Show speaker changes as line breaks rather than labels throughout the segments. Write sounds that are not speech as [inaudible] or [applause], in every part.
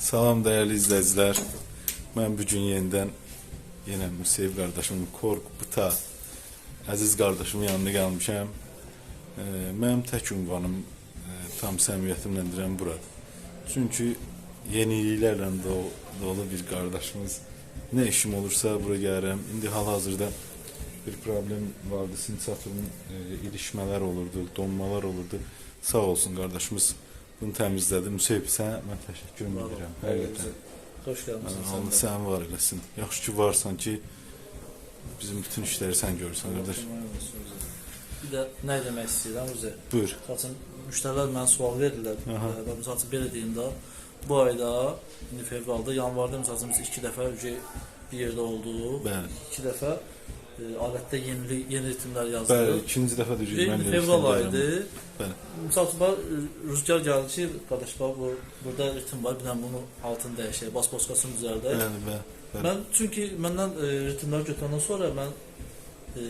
Salam değerli izleyiciler. Ben bugün yeniden yine Müsev kardeşimin Kork Bıta Aziz kardeşimin yanına gelmişim. Ee, benim tek ünvanım e, tam səmiyyətimlə deyirəm burada. Çünkü yeniliklərlə do- dolu bir kardeşimiz. Ne işim olursa bura gəlirəm. İndi hal-hazırda bir problem vardı. Sinsaturun e, ilişmələr olurdu, donmalar olurdu. Sağ olsun kardeşimiz bunu təmizlədi. Müsev sən mən təşəkkürümü edirəm. Həqiqətən.
Hoş gelmişsin sen
Allah sən var eləsin. Yaxşı ki varsan ki bizim bütün işləri sən görürsən qardaş.
Bir də nə demək istəyirəm üzə.
Buyur.
Məsələn, müştərilər mənə sual verirlər. Və məsəl üçün belə deyim də, bu ayda, indi fevralda, yanvarda məsəl üçün biz iki dəfə öncə bir yerdə olduq.
Bəli.
İki dəfə e, alətdə yeni yeni ritmlər
Bəli,
yazdıq.
ikinci dəfə deyirəm mən.
fevral aydı.
Bəli.
Məsəl üçün bax, e, rüzgar gəldi ki, qardaş bax bu burada ritm var, bir dənə bunu altını dəyişək, bas boskasını düzəldək.
Bəli, bəli. bəli.
Mən çünki məndən e, ritmləri götürəndən sonra mən e,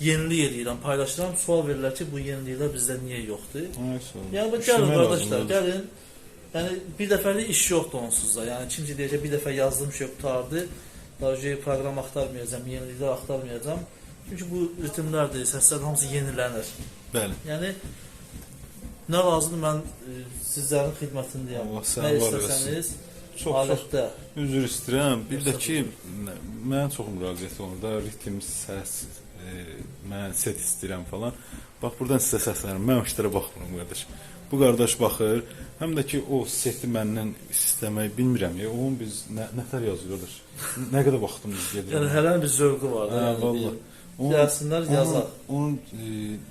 yenilik eləyirəm, paylaşıram. Sual verirlər ki, bu yeniliklər bizdə niyə yoxdur?
Ol.
Yəni bu gəlin qardaşlar, gəlin. Yəni bir dəfəlik iş yoxdur onsuz da. Yəni kimsə deyəcək bir dəfə yazdım şey qutardı. Daha proqram axtarmayacağam, yeniliklər axtarmayacağam. Çünki bu ritmlərdir, səslər hamısı yenilənir.
Bəli.
Yəni nə lazımdır mən e, sizlərin xidmətindəyəm.
Allah var
istəsəniz
Çox çox
alətdə.
üzr istəyirəm. Bir də ki nə- mənə çox müraciət olunur da ritm, səs, mən set istəyirəm falan. Bax burdan sizə səslənirəm. Mən işlərə baxmıram qardaş. Bu qardaş baxır. Həm də ki o seti məndən istəmək bilmirəm. Ya onun biz nə nətər yazır qardaş. Nə qədər vaxtımız gedir. [laughs]
Yəni hər bir zövqü var. da,
Hə,
yəni
vallah.
deyim. Gəlsinlər, yazaq.
Onun,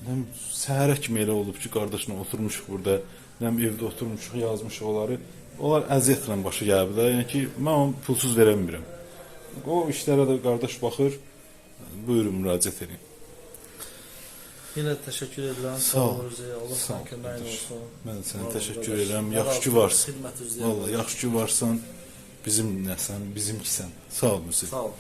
onun e, səhərə kimi elə olub ki, qardaşla oturmuşuq burada. Nə bilim, evdə oturmuşuq, yazmışıq onları. Onlar əziyyətlə başa gəlib də. Yəni ki, mən onu pulsuz verə bilmirəm. O işlərə də qardaş baxır. Buyurun müraciət edin.
Yenə təşəkkür edirəm.
Sağ ol.
Allah sənə köməyin olsun.
Mən sənə təşəkkür edirəm. Yaxşı varsan. Vallahi yaxşı varsan. Bizim nəsən, bizimkisən. Sağ ol Müsib.
Sağ ol.